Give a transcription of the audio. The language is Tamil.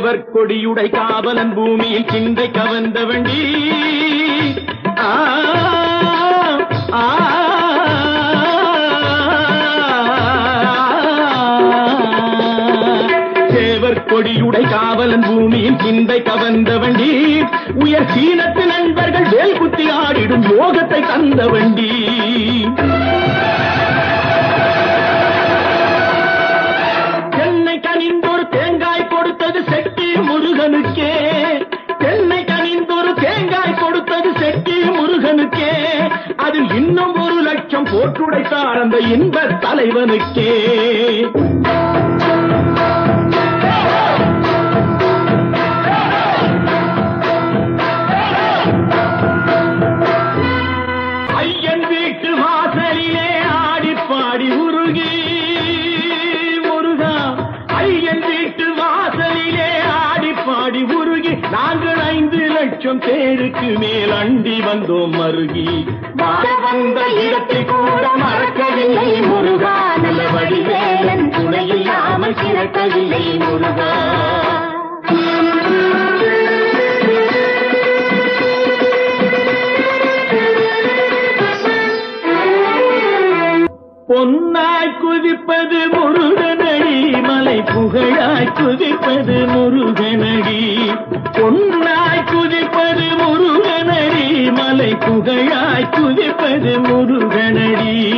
தேவர் கொடியுடை காவலன் பூமியில் சிந்தை கவர்ந்த வண்டி தேவர் கொடியுடை காவலன் பூமியில் சிந்தை கவர்ந்த வண்டி உயர் சீனத்து நண்பர்கள் வேல் குத்தி ஆடிடும் யோகத்தை தந்த வண்டி அதில் இன்னும் ஒரு லட்சம் போட்டுடைத்தார் அந்த இன்ப தலைவனுக்கே. நாங்கள் லட்சம் பேருக்கு மேல் அண்டி வந்தோம் மருகி வாழ வந்த இடத்தை கூட மறக்கவில்லை முருகா. நல்ல வடிவேலன் துணையில்லாமல் திறக்கவில்லை முருகா. பொன்னாய் குதிப்பது முருகனடி மலை புகழாய் குதிப்பது குதிப்பது முருகனடி. மலை புகழாய் குதிப்பது முருகனடி.